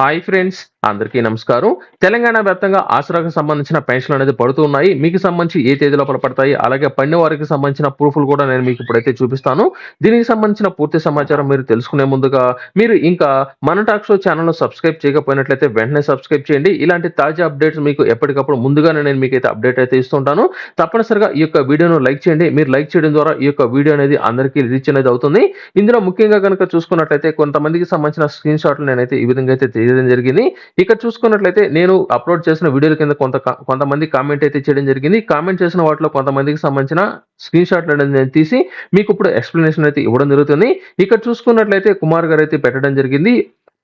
Hi friends, అందరికీ నమస్కారం. తెలంగాణ వ్యాప్తంగా ఆసరాకు సంబంధించిన పెన్షన్లు అనేది పడుతూ ఉన్నాయి. మీకు సంబంధించి ఏ తేదీ లోపల పడతాయి? అలాగే పడిన వారికి సంబంధించిన ప్రూఫ్లు కూడా నేను మీకు ఇప్పుడైతే చూపిస్తాను. దీనికి సంబంధించిన పూర్తి సమాచారం మీరు తెలుసుకునే ముందుగా మీరు ఇంకా మన టాక్ షో ఛానల్ను సబ్స్క్రైబ్ చేయకపోయినట్లయితే వెంటనే సబ్స్క్రైబ్ చేయండి. ఇలాంటి తాజా అప్డేట్స్ మీకు ఎప్పటికప్పుడు ముందుగానే నేను మీకైతే అప్డేట్ అయితే ఇస్తుంటాను. తప్పనిసరిగా ఈ యొక్క వీడియోను లైక్ చేయండి. మీరు లైక్ చేయడం ద్వారా ఈ యొక్క వీడియో అనేది అందరికీ రీచ్ అనేది అవుతుంది. ఇందులో ముఖ్యంగా కనుక చూసుకున్నట్లయితే కొంతమందికి సంబంధించిన స్క్రీన్ షాట్లు నేనైతే ఈ విధంగా అయితే చేయడం జరిగింది. ఇక్కడ చూసుకున్నట్లయితే నేను అప్లోడ్ చేసిన వీడియోల కింద కొంత కొంతమంది కామెంట్ అయితే చేయడం జరిగింది. కామెంట్ చేసిన వాటిలో కొంతమందికి సంబంధించిన స్క్రీన్ షాట్లు అనేది నేను తీసి మీకు ఇప్పుడు ఎక్స్ప్లెనేషన్ అయితే ఇవ్వడం జరుగుతుంది. ఇక్కడ చూసుకున్నట్లయితే కుమార్ గారు అయితే పెట్టడం జరిగింది.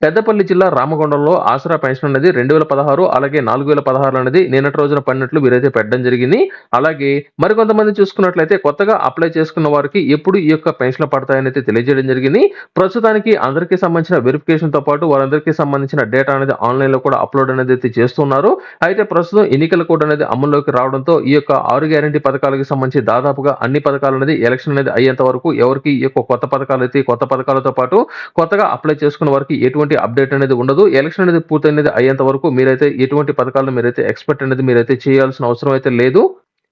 పెద్దపల్లి జిల్లా రామగుండంలో ఆసరా పెన్షన్ అనేది రెండు వేల పదహారు అలాగే నాలుగు వేల పదహారు అనేది నిన్నటి రోజున పడినట్లు వీరైతే పెట్టడం జరిగింది. అలాగే మరికొంతమంది చూసుకున్నట్లయితే కొత్తగా అప్లై చేసుకున్న వారికి ఎప్పుడు ఈ యొక్క పెన్షన్లు పడతాయని అయితే తెలియజేయడం జరిగింది. ప్రస్తుతానికి అందరికీ సంబంధించిన వెరిఫికేషన్తో పాటు వారందరికీ సంబంధించిన డేటా అనేది ఆన్లైన్లో కూడా అప్లోడ్ అనేది అయితే చేస్తున్నారు. అయితే ప్రస్తుతం ఎన్నికల కోడ్ అనేది అమల్లోకి రావడంతో ఈ యొక్క ఆరు గ్యారంటీ పథకాలకు సంబంధించి దాదాపుగా అన్ని పథకాలు అనేది ఎలక్షన్ అనేది అయ్యేంత వరకు ఎవరికి ఈ యొక్క కొత్త పథకాలు అయితే కొత్త పథకాలతో పాటు కొత్తగా అప్లై చేసుకున్న వారికి ఎటువంటి అప్డేట్ అనేది ఉండదు. ఎలక్షన్ అనేది పూర్తయినది అయ్యేంత వరకు మీరైతే ఎటువంటి పథకాలను మీరైతే ఎక్స్పెక్ట్ అనేది మీరైతే చేయాల్సిన అవసరం అయితే లేదు.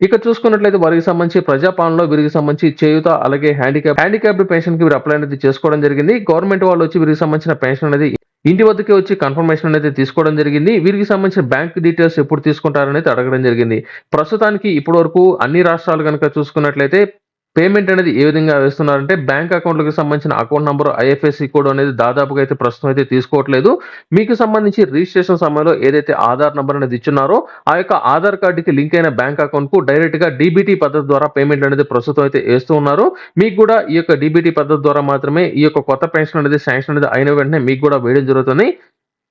ఇక్కడ చూసుకున్నట్లయితే వారికి సంబంధించి ప్రజాపాలనలో వీరికి సంబంధించి చేయుత అలాగే హ్యాండిక్యాప్ హ్యాండిక్యాప్డ్ పెన్షన్కి వీరు అప్లై అనేది చేసుకోవడం జరిగింది. గవర్నమెంట్ వాళ్ళు వచ్చి వీరికి సంబంధించిన పెన్షన్ అనేది ఇంటి వద్దకే వచ్చి కన్ఫర్మేషన్ అనేది తీసుకోవడం జరిగింది. వీరికి సంబంధించిన బ్యాంక్ డీటెయిల్స్ ఎప్పుడు తీసుకుంటారనేది అడగడం జరిగింది. ప్రస్తుతానికి ఇప్పటి వరకు అన్ని రాష్ట్రాలు కనుక చూసుకున్నట్లయితే పేమెంట్ అనేది ఏ విధంగా వేస్తున్నారంటే బ్యాంక్ అకౌంట్లకు సంబంధించిన అకౌంట్ నంబర్ ఐఎఫ్ఎస్సి కోడ్ అనేది దాదాపుగా అయితే ప్రస్తుతం అయితే తీసుకోవట్లేదు. మీకు సంబంధించి రిజిస్ట్రేషన్ సమయంలో ఏదైతే ఆధార్ నంబర్ అనేది ఇచ్చున్నారో ఆ యొక్క ఆధార్ కార్డుకి లింక్ అయిన బ్యాంక్ అకౌంట్కు డైరెక్ట్గా డీబీటీ పద్ధతి ద్వారా పేమెంట్ అనేది ప్రస్తుతం అయితే వేస్తూ ఉన్నారు. మీకు కూడా ఈ యొక్క డీబీటీ పద్ధతి ద్వారా మాత్రమే ఈ యొక్క కొత్త పెన్షన్ అనేది శాంక్షన్ అనేది అయిన వెంటనే మీకు కూడా వేయడం జరుగుతుంది.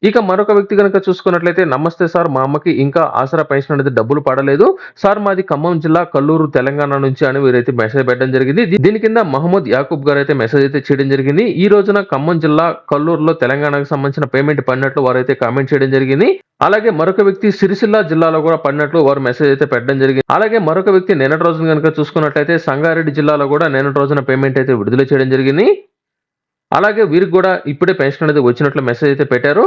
ఇక మరొక వ్యక్తి కనుక చూసుకున్నట్లయితే నమస్తే సార్ మా అమ్మకి ఇంకా ఆసరా పెన్షన్ అనేది డబ్బులు పడలేదు. సార్ మాది ఖమ్మం జిల్లా కల్లూరు తెలంగాణ నుంచి అని వీరైతే మెసేజ్ పెట్టడం జరిగింది. దీని కింద మహమ్మద్ యాకూబ్ గారు అయితే మెసేజ్ అయితే చేయడం జరిగింది. ఈ రోజున ఖమ్మం జిల్లా కల్లూరులో తెలంగాణకు సంబంధించిన పేమెంట్ పడినట్లు వారైతే కామెంట్ చేయడం జరిగింది. అలాగే మరొక వ్యక్తి సిరిసిల్ల జిల్లాలో కూడా పడినట్లు వారు మెసేజ్ అయితే పెట్టడం జరిగింది. అలాగే మరొక వ్యక్తి నిన్నటి రోజున కనుక చూసుకున్నట్లయితే సంగారెడ్డి జిల్లాలో కూడా నిన్నటి రోజున పేమెంట్ అయితే విడుదల చేయడం జరిగింది. అలాగే వీరికి కూడా ఇప్పుడే పెన్షన్ అనేది వచ్చినట్లు మెసేజ్ అయితే పెట్టారు.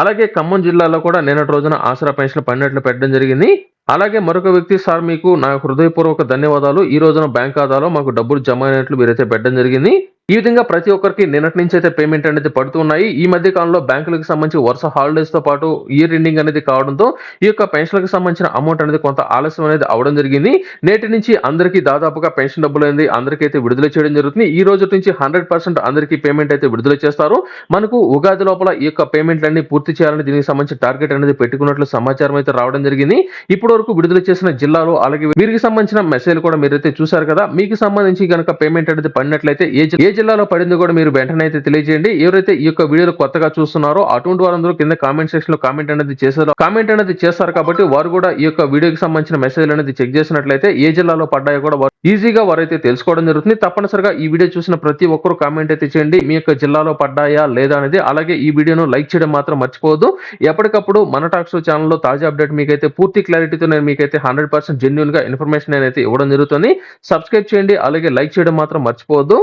అలాగే ఖమ్మం జిల్లాలో కూడా నిన్నటి రోజున ఆసరా పెన్షన్ పడినట్లు పెట్టడం జరిగింది. అలాగే మరొక వ్యక్తి సార్ మీకు నా హృదయపూర్వక ధన్యవాదాలు. ఈ రోజున బ్యాంక్ ఖాతాలో మాకు డబ్బులు జమ అయినట్లు మీరైతే పెట్టడం జరిగింది. ఈ విధంగా ప్రతి ఒక్కరికి నిన్నటి నుంచి అయితే పేమెంట్ అనేది పడుతున్నాయి ఈ మధ్య కాలంలో బ్యాంకులకు సంబంధించి వరుస హాలిడేస్తో పాటు ఇయర్ ఎండింగ్ అనేది కావడంతో ఈ యొక్క పెన్షన్లకు సంబంధించిన అమౌంట్ అనేది కొంత ఆలస్యం అనేది అవడం జరిగింది. నేటి నుంచి అందరికీ దాదాపుగా పెన్షన్ డబ్బులు అనేది అందరికీ విడుదల చేయడం జరుగుతుంది. ఈ రోజు నుంచి హండ్రెడ్ పర్సెంట్ అందరికీ పేమెంట్ అయితే విడుదల చేస్తారు. మనకు ఉగాది లోపల ఈ యొక్క పేమెంట్లన్నీ పూర్తి చేయాలని దీనికి సంబంధించి టార్గెట్ అనేది పెట్టుకున్నట్లు సమాచారం అయితే రావడం జరిగింది. ఇప్పటి వరకు విడుదల చేసిన జిల్లాలో అలాగే వీరికి సంబంధించిన మెసేజ్ కూడా మీరైతే చూసారు కదా. మీకు సంబంధించి కనుక పేమెంట్ అనేది పడినట్లయితే ఏ జిల్లాలో పడింది కూడా మీరు వెంటనే అయితే తెలియజేయండి. ఎవరైతే ఈ యొక్క వీడియోలు కొత్తగా చూస్తున్నారో అటువంటి వారందరూ కింద కామెంట్ సెక్షన్లో కామెంట్ అనేది చేశారు. కామెంట్ అనేది చేస్తారు కాబట్టి వారు కూడా ఈ యొక్క వీడియోకి సంబంధించిన మెసేజ్ అనేది చెక్ చేసినట్లయితే ఏ జిల్లాలో పడ్డాయో కూడా వారు ఈజీగా వారైతే తెలుసుకోవడం జరుగుతుంది. తప్పనిసరిగా ఈ వీడియో చూసిన ప్రతి ఒక్కరు కామెంట్ అయితే చేయండి. మీ యొక్క జిల్లాలో పడ్డాయా లేదా అనేది అలాగే ఈ వీడియోను లైక్ చేయడం మాత్రం మర్చిపోవద్దు. ఎప్పటికప్పుడు మన టాక్ ఛానల్ ఛానల్లో తాజా అప్డేట్ మీకైతే పూర్తి క్లారిటీతో నేను మీకైతే హండ్రెడ్ పర్సెంట్ జెన్యున్గా ఇన్ఫర్మేషన్ నేనైతే ఇవ్వడం జరుగుతుంది. సబ్స్క్రైబ్ చేయండి. అలాగే లైక్ చేయడం మాత్రం మర్చిపోవద్దు.